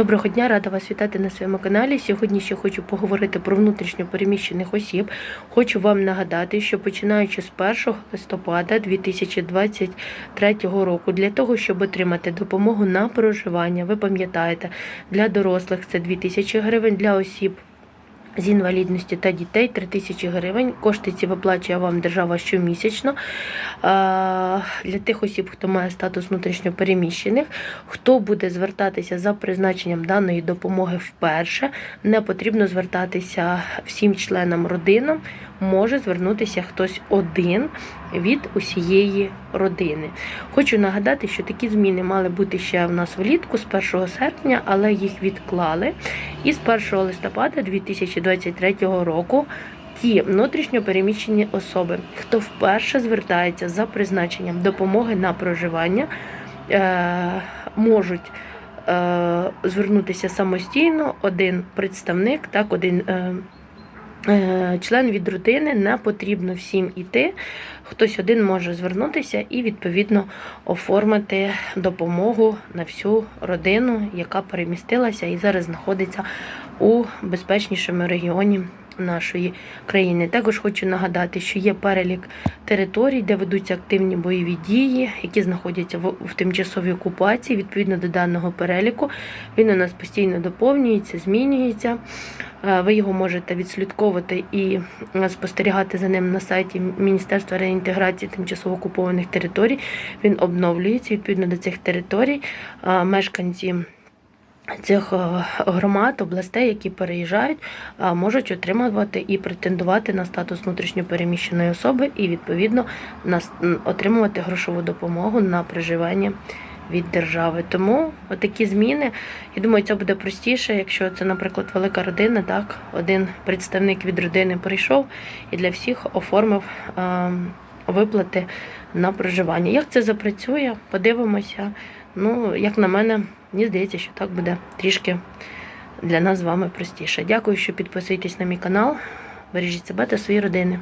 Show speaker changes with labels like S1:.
S1: Доброго дня, рада вас вітати на своєму каналі. Сьогодні ще хочу поговорити про внутрішньо переміщених осіб. Хочу вам нагадати, що починаючи з 1 листопада 2023 року, для того, щоб отримати допомогу на проживання, ви пам'ятаєте, для дорослих це 2000 гривень, для осіб. З інвалідності та дітей 3 тисячі гривень. Кошти ці виплачує вам держава щомісячно. Для тих осіб, хто має статус внутрішньопереміщених, хто буде звертатися за призначенням даної допомоги вперше, не потрібно звертатися всім членам родини. Може звернутися хтось один від усієї родини. Хочу нагадати, що такі зміни мали бути ще в нас влітку з 1 серпня, але їх відклали. І з 1 листопада 2023 року ті внутрішньо переміщені особи, хто вперше звертається за призначенням допомоги на проживання, е, можуть е, звернутися самостійно, один представник, так, один. Е, Член від родини не потрібно всім іти. Хтось один може звернутися і відповідно оформити допомогу на всю родину, яка перемістилася і зараз знаходиться у безпечнішому регіоні нашої країни. Також хочу нагадати, що є перелік територій, де ведуться активні бойові дії, які знаходяться в, в тимчасовій окупації. Відповідно до даного переліку, він у нас постійно доповнюється, змінюється. Е, Ви його можете відслідковувати і е, спостерігати за ним на сайті Міністерства реінтеграції тимчасово окупованих територій. Він обновлюється відповідно до цих територій. Е, Мешканці цих е, громад, областей, які переїжджають, е, можуть отримувати і претендувати на статус внутрішньопереміщеної особи, і відповідно на отримувати грошову допомогу на проживання від держави. Тому такі зміни, я думаю, це буде простіше, якщо це, наприклад, велика родина, так, один представник від родини прийшов і для всіх оформив е, виплати на проживання. Як це запрацює, подивимося. Ну, як на мене, мені здається, що так буде трішки для нас з вами простіше. Дякую, що підписуєтесь на мій канал. Бережіть себе та свої родини.